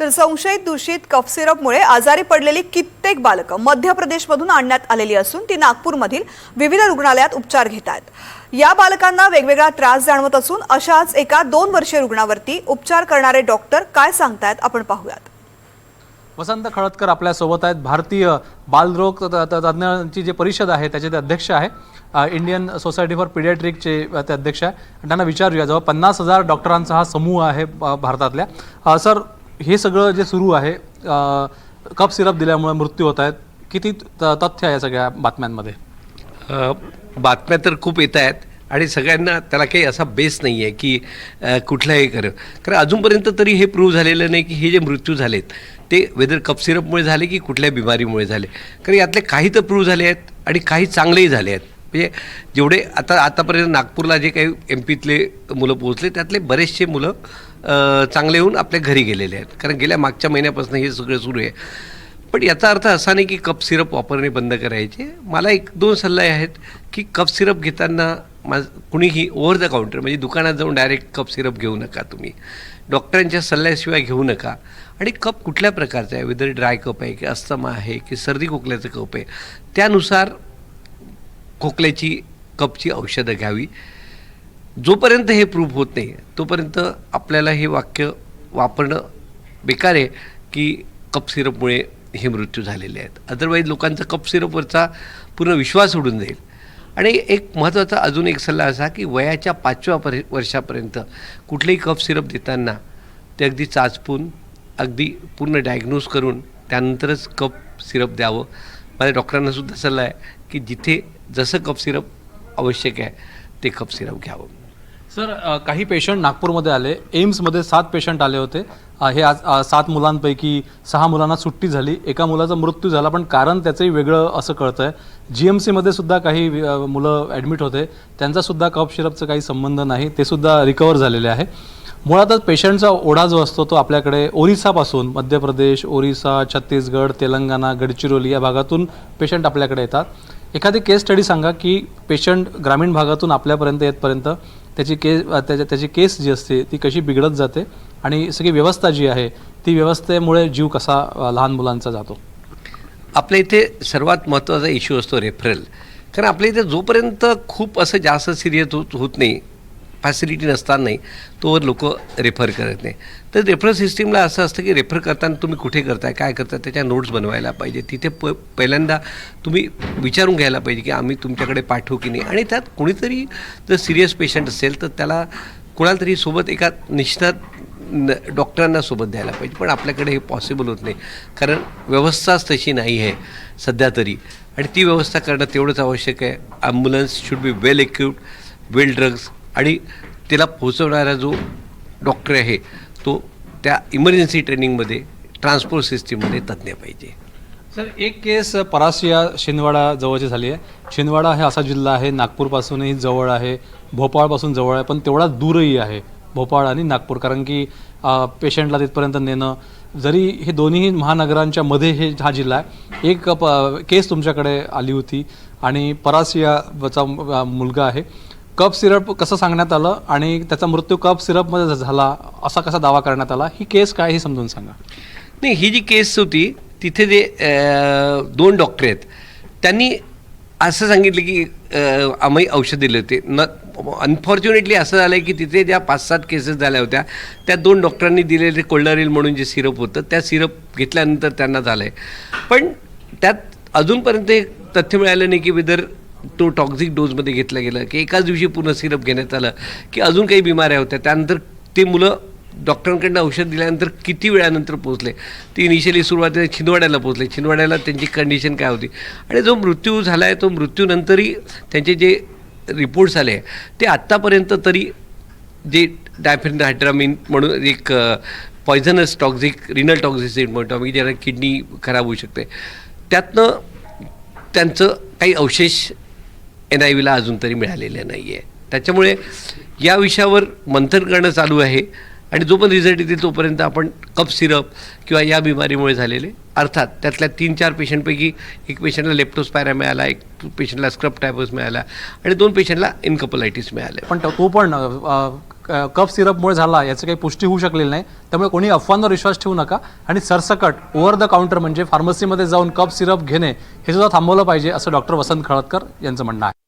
तर संशयित दूषित कफ सिरपमुळे आजारी पडलेली कित्येक बालकं मध्य प्रदेशमधून आणण्यात आलेली असून ती नागपूरमधील विविध रुग्णालयात उपचार घेत आहेत. या बालकांना वेगवेगळा त्रास जाणवत असून अशाच एका दोन वर्षीय रुग्णावरती उपचार करणारे डॉक्टर काय सांगतायत आपण पाहूयात. वसंत खळदकर आपल्यासोबत आहेत. भारतीय बालरोग त- तज्ज्ञांची जी परिषद आहे त्याचे ते अध्यक्ष आहे. इंडियन सोसायटी फॉर पिडियाट्रिकचे ते अध्यक्ष आहे. त्यांना विचारूया जवळ पन्नास हजार डॉक्टरांचा हा समूह आहे भारतातल्या. सर हे सगळं जे सुरू आहे कप सिरप दिल्यामुळे मृत्यू होत आहेत. किती त- तथ्य आहे सगळ्या बातम्यांमध्ये? बातम्या तर खूप येत आहेत आणि सगळ्यांना त्याला काही असा बेस नाही आहे की कुठलं हे खरं कारण अजूनपर्यंत तरी हे प्रूव्ह झालेलं नाही की हे जे मृत्यू झालेत ते वेदर कप सिरपमुळे झाले की कुठल्या बिमारीमुळे झाले. कारण यातले काही तर प्रूव्ह झाले आहेत आणि काही चांगलेही झाले आहेत. म्हणजे जेवढे आता आतापर्यंत नागपूरला जे काही एम पीतले मुलं पोहोचले त्यातले बरेचसे मुलं चांगले होऊन आपल्या घरी गेलेले आहेत. कारण गेल्या मागच्या महिन्यापासून हे सगळं सुरू आहे. पण याचा अर्थ असा नाही की कप सिरप वापरणे बंद करायचे. मला एक दोन सल्ले आहेत की कप सिरप घेताना मा कुणीही ओव्हर द काउंटर म्हणजे दुकानात जाऊन डायरेक्ट कप सिरप घेऊ नका तुम्ही. डॉक्टरांच्या सल्ल्याशिवाय घेऊ नका. आणि कप कुठल्या प्रकारचा आहे? वेदर ड्राय कप आहे की अस्थमा आहे की सर्दी खोकल्याचं कप आहे? त्यानुसार खोकल्याची कपची औषधं घ्यावी. जोपर्यंत हे प्रूफ होत नाही तोपर्यंत आपल्याला हे वाक्य वापरणं बेकार आहे की कप सिरपमुळे हे मृत्यू झालेले आहेत. अदरवाईज लोकांचा कप सिरपवरचा पूर्ण विश्वास उडून जाईल. आणि एक महत्त्वाचा अजून एक सल्ला असा की वयाच्या पाचव्या पर वर्षापर्यंत कुठलेही कफ सिरप देताना ते अगदी चाचपून अगदी पूर्ण डायग्नोज करून त्यानंतरच कप सिरप द्यावं. माझ्या डॉक्टरांना सुद्धा सल्ला आहे की जिथे जसं कप सिरप आवश्यक आहे ते कप सिरप घ्यावं. सर काही पेशंट नागपूरमध्ये आले. एम्समध्ये सात पेशंट आले होते. हे आज सात मुलांपैकी सहा मुलांना सुट्टी झाली. एका मुलाचा मृत्यू झाला पण कारण त्याचंही वेगळं असं कळतं आहे जी एम सीमध्ये सुद्धा काही मुलं ॲडमिट होते. त्यांचासुद्धा कफ कप सिरपचा काही संबंध नाही. ते सुद्धा रिकवर झालेले आहे. मुळातच पेशंटचा ओढा जो असतो तो आपल्याकडे ओरिसापासून मध्य प्रदेश ओरिसा छत्तीसगड तेलंगणा गडचिरोली या भागातून पेशंट आपल्याकडे येतात. एखादी केस स्टडी सांगा की पेशंट ग्रामीण भागातून आपल्यापर्यंत येतपर्यंत त्याची केस त्याच्या त्याची केस जी असते ती कशी बिघडत जाते आणि सगळी व्यवस्था जी आहे ती व्यवस्थेमुळे जीव कसा लहान मुलांचा जातो? आपल्या इथे सर्वात महत्त्वाचा इश्यू असतो रेफरल कारण आपल्या इथे जोपर्यंत खूप असं जास्त सिरियस होत होत नाही फॅसिलिटी नसतानाही तोवर लोक रेफर करत नाही. तर रेफरल सिस्टीमला असं असतं की रेफर करताना तुम्ही कुठे करताय काय करताय त्याच्या नोट्स बनवायला पाहिजे. तिथे प पहिल्यांदा तुम्ही विचारून घ्यायला पाहिजे की आम्ही तुमच्याकडे पाठवू की नाही. आणि त्यात कोणीतरी जर सिरियस पेशंट असेल तर त्याला कोणाला तरी सोबत एका निष्णात न डॉक्टरांना सोबत द्यायला पाहिजे. पण आपल्याकडे हे पॉसिबल होत नाही. कारण व्यवस्थाच तशी नाही आहे सध्या तरी. आणि ती व्यवस्था करणं तेवढंच आवश्यक आहे. Ambulance should be well equipped well drugs आणि त्याला पोहोचवणारा जो डॉक्टर आहे तो त्या इमर्जन्सी ट्रेनिंगमध्ये ट्रान्सपोर्ट सिस्टीममध्ये तज्ज्ञ पाहिजे. सर एक केस परासिया शिंदवाडा जवळची झाली आहे. शिंदवाडा हे असा जिल्हा आहे नागपूरपासूनही जवळ आहे भोपाळपासून जवळ आहे पण तेवढा दूरही आहे भोपाळ आणि नागपूर. कारण की पेशंटला तिथपर्यंत नेणं जरी हे दोन्ही महानगरांच्या मध्ये हे हा जिल्हा आहे एक प केस तुमच्याकडे आली होती आणि परासियाचा मुलगा आहे. कप सिरप कसं सांगण्यात आलं आणि त्याचा मृत्यू कप सिरपमध्ये झाला असा कसा दावा करण्यात आला? ही केस काय हे समजून सांगा. नाही ही जी केस होती तिथे जे दोन डॉक्टर आहेत. त्यांनी असं सांगितलं की आम्ही औषध दिले होते. न अनफॉर्च्युनेटली असं झालं की तिथे ज्या पाच सात केसेस झाल्या होत्या त्या दोन डॉक्टरांनी दिलेले कोल्डारील म्हणून जे सिरप होतं त्या सिरप घेतल्यानंतर त्यांना झालं आहे पण त्यात अजूनपर्यंत एक तथ्य मिळालं नाही की विदर तो टॉक्झिक डोजमध्ये घेतला गेला की एकाच दिवशी पूर्ण सिरप घेण्यात आलं की अजून काही बिमाऱ्या होत्या. त्यानंतर ते मुलं डॉक्टरांकडनं औषध दिल्यानंतर किती वेळानंतर पोचले ते इनिशियली सुरुवातीला छिंदवाड्याला पोचले छिंदवाड्याला त्यांची कंडिशन काय होती? आणि जो मृत्यू झाला आहे तो मृत्यूनंतरही त्यांचे जे रिपोर्ट्स आले ते आत्तापर्यंत तरी जे डायफेन हायड्रामिन म्हणून एक पॉयझनस टॉक्झिक रिनल टॉक्झिसिड म्हणतो आम्ही ज्याला किडनी खराब होऊ शकते. त्यातनं त्यांचं काही अवशेष एन आय व्हीला अजून तरी मिळालेल्या नाही आहे त्याच्यामुळे या विषयावर मंथन करणं चालू आहे. आणि जो पण रिझल्ट येतील तोपर्यंत आपण कप सिरप किंवा या बिमारीमुळे झालेले अर्थात त्यातल्या तीन चार पेशंटपैकी एक पेशंटला लेप्टोस्पायरा मिळाला एक पेशंटला स्क्रब टायपस मिळाला आणि दोन पेशंटला इन्कपलायटिस मिळाले. पण तो पण कफ सिरपमुळे झाला याची काही पुष्टी होऊ शकलेली नाही. त्यामुळे कोणी अफवांवर विश्वास ठेवू नका आणि सरसकट ओव्हर द काउंटर म्हणजे फार्मसीमध्ये जाऊन कफ सिरप घेणे हे सुद्धा थांबवलं पाहिजे असं डॉक्टर वसंत खळदकर यांचं म्हणणं आहे.